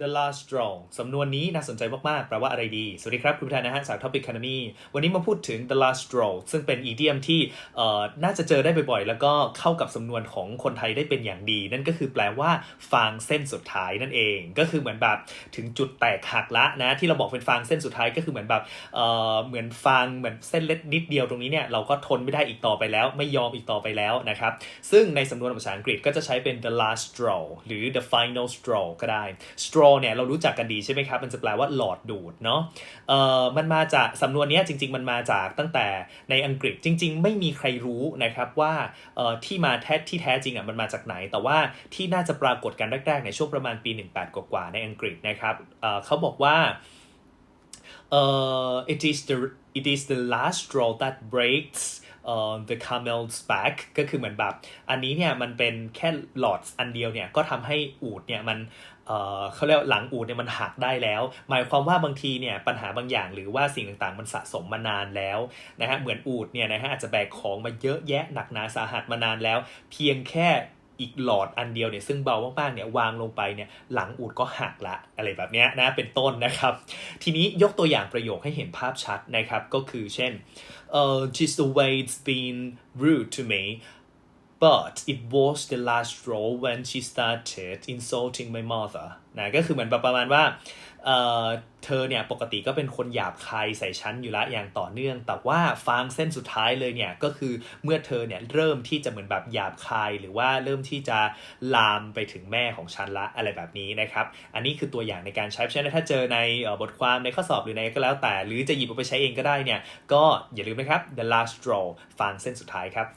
The last straw สำนวนนี้น่าสนใจมาก ๆ แปลว่าอะไรดี สวัสดีครับ คุณประธานนะฮะ จาก Topic Economy วันนี้มาพูดถึง the last straw ซึ่งเป็นอีเดียมที่เอ่อน่าจะเจอได้บ่อยๆ แล้วก็เข้ากับสำนวนของคนไทยได้เป็นอย่างดี นั่นก็คือแปลว่า ฟางเส้นสุดท้ายนั่นเอง ก็คือเหมือนแบบถึงจุดแตกหักละนะ ที่เราบอกเป็นฟางเส้นสุดท้ายก็คือเหมือนแบบเอ่อเหมือนฟางเหมือนเส้นเล็กนิดเดียวตรงนี้เนี่ยเราก็ทนไม่ได้อีกต่อไปแล้ว ไม่ยอมอีกต่อไปแล้วนะครับ ซึ่งในสำนวนภาษาอังกฤษก็จะใช้เป็น the last straw หรือ the final straw ก็ได้ straw เนี่ยเรารู้จักกันดีใช่ไหมครับ มันจะแปลว่าหลอดดูดเนาะเอ่อมันมาจากสำนวนนี้จริง ๆ มันมาจากตั้งแต่ในอังกฤษจริง ๆ ไม่มีใครรู้นะครับว่าเอ่อที่มาแท้ที่แท้จริงอะมันมาจากไหน แต่ว่าที่น่าจะปรากฏกันแรกๆในช่วงประมาณปี 18 กว่าๆในอังกฤษนะครับเอ่อเขาบอกว่า uh, it is the it is the last straw that breaks the camel's back ก็คือเหมือนแบบ อันนี้เนี่ยมันเป็นแค่หลอดอันเดียวเนี่ยก็ทำให้อูดเนี่ยมันเอ่อเขาเรียกว่าหลังอูดเนี่ยมันหักได้แล้ว หมายความว่าบางทีเนี่ยปัญหาบางอย่างหรือว่าสิ่งต่างๆ มันสะสมมานานแล้วนะฮะเหมือนอูดเนี่ยนะฮะอาจจะแบกของมาเยอะแยะหนักหนาสาหัสมานานแล้ว เพียงแค่ อีกหลอดอันเดียวเนี่ยซึ่งเบามากๆเนี่ยวางลงไปเนี่ยหลังอูดก็หักละอะไรแบบเนี้ยนะเป็นต้นนะครับ ทีนี้ยกตัวอย่างประโยคให้เห็นภาพชัดนะครับ ก็คือเช่น uh, just the way it's been rude to me but it was the last straw when she started insulting my mother นะก็คือเหมือนประมาณว่าเอ่อเธอเนี่ยปกติก็เป็นคนหยาบคายใส่ฉันอยู่ละอย่างต่อเนื่อง แต่ว่าฟางเส้นสุดท้ายเลยเนี่ยก็คือเมื่อเธอเนี่ยเริ่มที่จะเหมือนแบบหยาบคายหรือว่าเริ่มที่จะลามไปถึงแม่ของฉันละอะไรแบบนี้นะครับ อันนี้คือตัวอย่างในการใช้เพราะฉะนั้นถ้าเจอในออบทความในข้อสอบหรือในก็แล้วแต่ หรือจะหยิบเอาไปใช้เองก็ได้เนี่ยก็อย่าลืมนะครับ the last straw ฟางเส้นสุดท้ายครับ